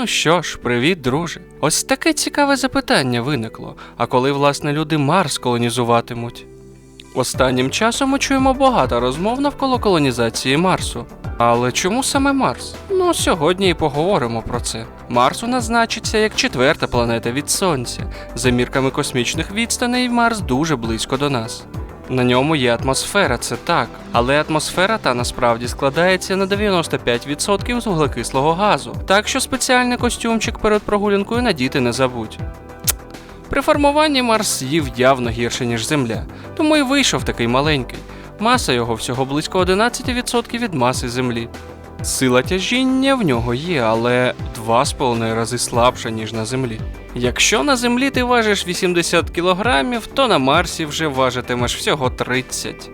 Ну що ж, привіт, друже. Ось таке цікаве запитання виникло. А коли, власне, люди Марс колонізуватимуть? Останнім часом ми чуємо багато розмов навколо колонізації Марсу. Але чому саме Марс? Ну, сьогодні і поговоримо про це. Марс у нас значиться як четверта планета від Сонця. За мірками космічних відстаней Марс дуже близько до нас. На ньому є атмосфера, це так, але атмосфера та насправді складається на 95% з вуглекислого газу, так що спеціальний костюмчик перед прогулянкою надіти не забудь. При формуванні Марс їв явно гірше, ніж Земля, тому і вийшов такий маленький. Маса його всього близько 11% від маси Землі. Сила тяжіння в нього є, але 2,5 рази слабша, ніж на Землі. Якщо на Землі ти важиш 80 кг, то на Марсі вже важитимеш всього 30.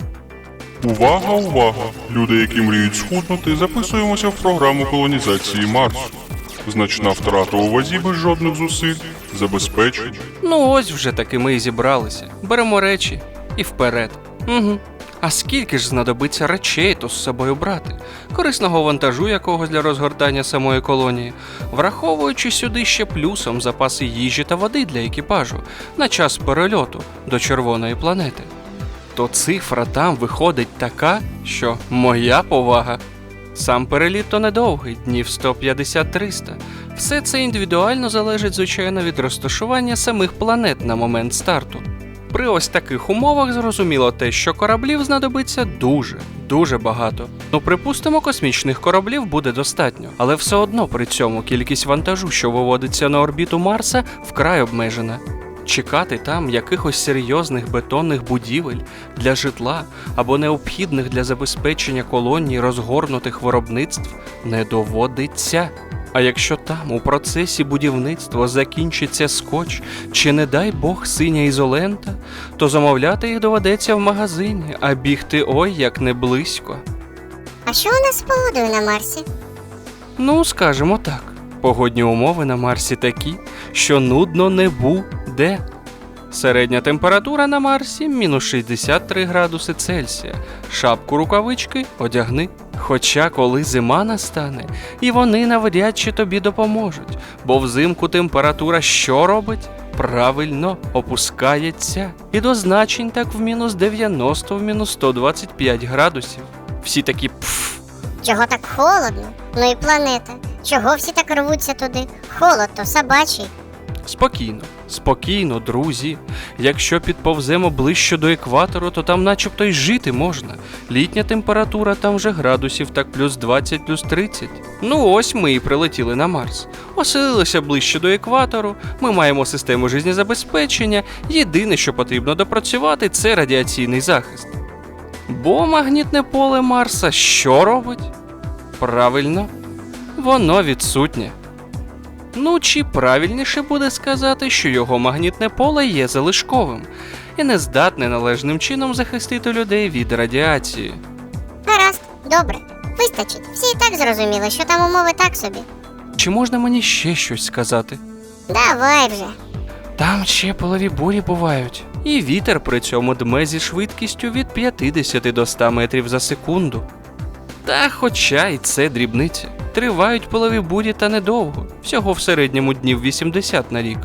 Увага, увага! Люди, які мріють схуднути, записуємося в програму колонізації Марсу. Значна втрата у вазі без жодних зусиль забезпечена. Ну ось вже таки ми і зібралися. Беремо речі і вперед. Угу. А скільки ж знадобиться речей то з собою брати? Корисного вантажу якогось для розгортання самої колонії, враховуючи сюди ще плюсом запаси їжі та води для екіпажу на час перельоту до червоної планети. То цифра там виходить така, що моя повага. Сам переліт то недовгий, днів 150-300. Все це індивідуально залежить, звичайно, від розташування самих планет на момент старту. При ось таких умовах зрозуміло те, що кораблів знадобиться дуже, дуже багато. Ну, припустимо, космічних кораблів буде достатньо, але все одно при цьому кількість вантажу, що виводиться на орбіту Марса, вкрай обмежена. Чекати там якихось серйозних бетонних будівель для житла або необхідних для забезпечення колоній розгорнутих виробництв не доводиться. А якщо там у процесі будівництва закінчиться скотч чи, не дай Бог, синя ізолента, то замовляти їх доведеться в магазині, а бігти ой як не близько. А що у нас з погодою на Марсі? Ну, скажімо так, погодні умови на Марсі такі, що нудно не буде. Середня температура на Марсі мінус 63 градуси Цельсія. Шапку рукавички одягни. Хоча коли зима настане, і вони навряд чи тобі допоможуть, бо взимку температура що робить? Правильно опускається. І до значень так в мінус 90, в мінус 125 градусів. Всі такі пф. Чого так холодно? Ну і планета. Чого всі так рвуться туди? Холод то собачий. Спокійно, спокійно, друзі. Якщо підповземо ближче до екватору, то там начебто й жити можна. Літня температура там вже градусів так плюс 20, плюс 30. Ну ось ми і прилетіли на Марс. Оселилися ближче до екватору, ми маємо систему жизнезабезпечення. Єдине, що потрібно допрацювати, це радіаційний захист. Бо магнітне поле Марса що робить? Правильно, воно відсутнє. Ну, чи правильніше буде сказати, що його магнітне поле є залишковим і не здатне належним чином захистити людей від радіації. Гаразд, добре. Вистачить. Всі і так зрозуміли, що там умови так собі. Чи можна мені ще щось сказати? Давай вже. Там ще полові бурі бувають, і вітер при цьому дме зі швидкістю від 50 до 100 метрів за секунду. Та хоча і це дрібниця. Тривають полові бурі та недовго, всього в середньому днів 80 на рік.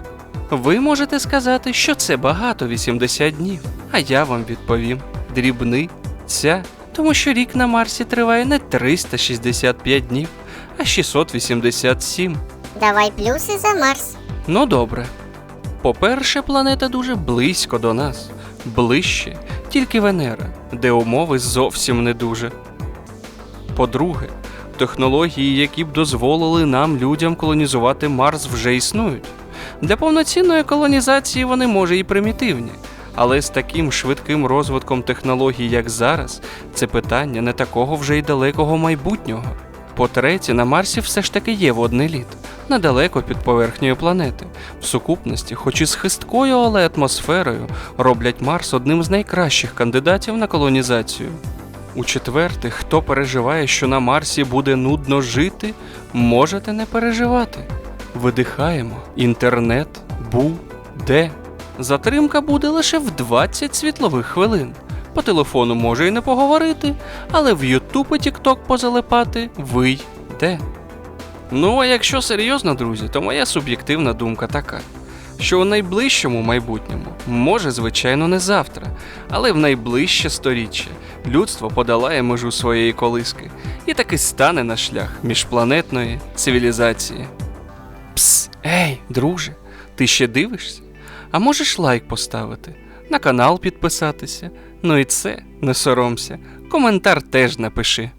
Ви можете сказати, що це багато 80 днів, а я вам відповім: дрібниця, тому що рік на Марсі триває не 365 днів, а 687. Давай плюси за Марс. Ну добре. По-перше, планета дуже близько до нас, ближче, тільки Венера, де умови зовсім не дуже. По-друге, технології, які б дозволили нам, людям, колонізувати Марс, вже існують. Для повноцінної колонізації вони може і примітивні, але з таким швидким розвитком технологій, як зараз, це питання не такого вже й далекого майбутнього. По-третє, на Марсі все ж таки є водний лід, недалеко під поверхнею планети. В сукупності, хоч і з хисткою, але атмосферою, роблять Марс одним з найкращих кандидатів на колонізацію. У четвертих, хто переживає, що на Марсі буде нудно жити, можете не переживати. Видихаємо, інтернет буде. Затримка буде лише в 20 світлових хвилин. По телефону може і не поговорити, але в Ютуб і Тікток позалипати вийде. Ну а якщо серйозно, друзі, то моя суб'єктивна думка така. Що у найближчому майбутньому, може, звичайно, не завтра, але в найближче сторіччя людство подолає межу своєї колиски і таки стане на шлях міжпланетної цивілізації. Пс, ей, друже, ти ще дивишся? А можеш лайк поставити, на канал підписатися. Ну і це, не соромся, коментар теж напиши.